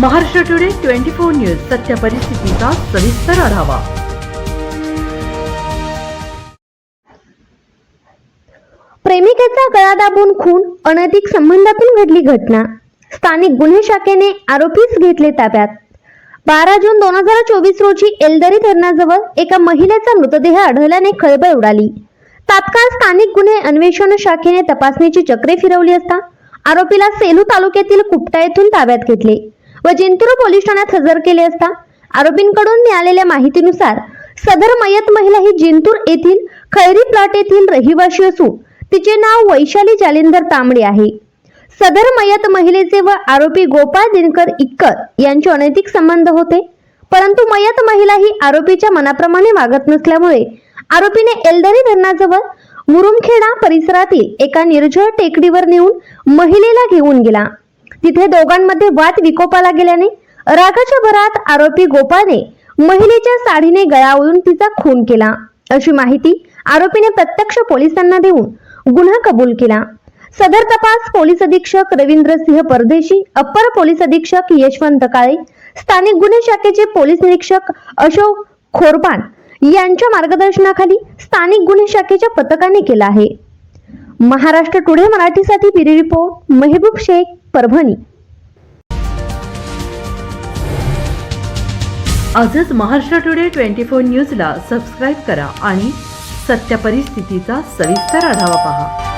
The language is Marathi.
Maharashtra Today Twenty Four News सत्य परिस्थितीचा सविस्तर आढावा. प्रेमिकेचा गळा दाबून खून अनैतिक संबंधातून घडली घटना. स्थानिक गुन्हे शाखेने आरोपीच घेतले ताब्यात. बारा जून दोन हजार चोवीस रोजी एलदरी धरणाजवळ एका महिलेचा मृतदेह आढळल्याने खळबळ उडाली. तात्काळ स्थानिक गुन्हे अन्वेषण शाखेने तपासणीची चक्रे फिरवली असता आरोपीला सेलू तालुक्यातील कुपटा येथून ताब्यात घेतले. व जिंतूर पोलीस ठाण्यात हजर केले असता आरोपींकडून मिळालेल्या माहितीनुसार सदर मयत महिला ही जिंतूर येथील खैरी प्लॉट येथील रहिवाशी असून तिचे नाव वैशाली जालिंदर तांबडे आहे. सदर मयत महिलेचे व आरोपी गोपाळ दिनकर इक्कर यांचे अनैतिक संबंध होते. परंतु मयत महिला ही आरोपीच्या मनाप्रमाणे वागत नसल्यामुळे आरोपीने एलदरी धरणाजवळ मुरुमखेडा परिसरातील एका निर्जळ टेकडीवर नेऊन महिलेला घेऊन गेला. तिथे दोघांमध्ये वाद विकोपाला गेल्याने रागाच्या भरात आरोपी गोपाळने महिलेच्या साडीने गळावळून तिचा खून केला. अशी माहिती आरोपीने प्रत्यक्ष पोलिसांना देऊन गुन्हा कबूल केला. सदर तपास पोलीस अधीक्षक रवींद्र सिंह परदेशी अप्पर पोलीस अधीक्षक यशवंत काळे स्थानिक गुन्हे शाखेचे पोलीस निरीक्षक अशोक खोरपान यांच्या मार्गदर्शनाखाली स्थानिक गुन्हे शाखेच्या पथकाने केला आहे. महाराष्ट्र टुडे मराठीसाठी ब्युरो रिपोर्ट मेहबूब शेख परभणी. आजच महाराष्ट्र टुडे ट्वेंटी फोर न्यूजला सबस्क्राईब करा आणि सत्य परिस्थितीचा सविस्तर आढावा पहा.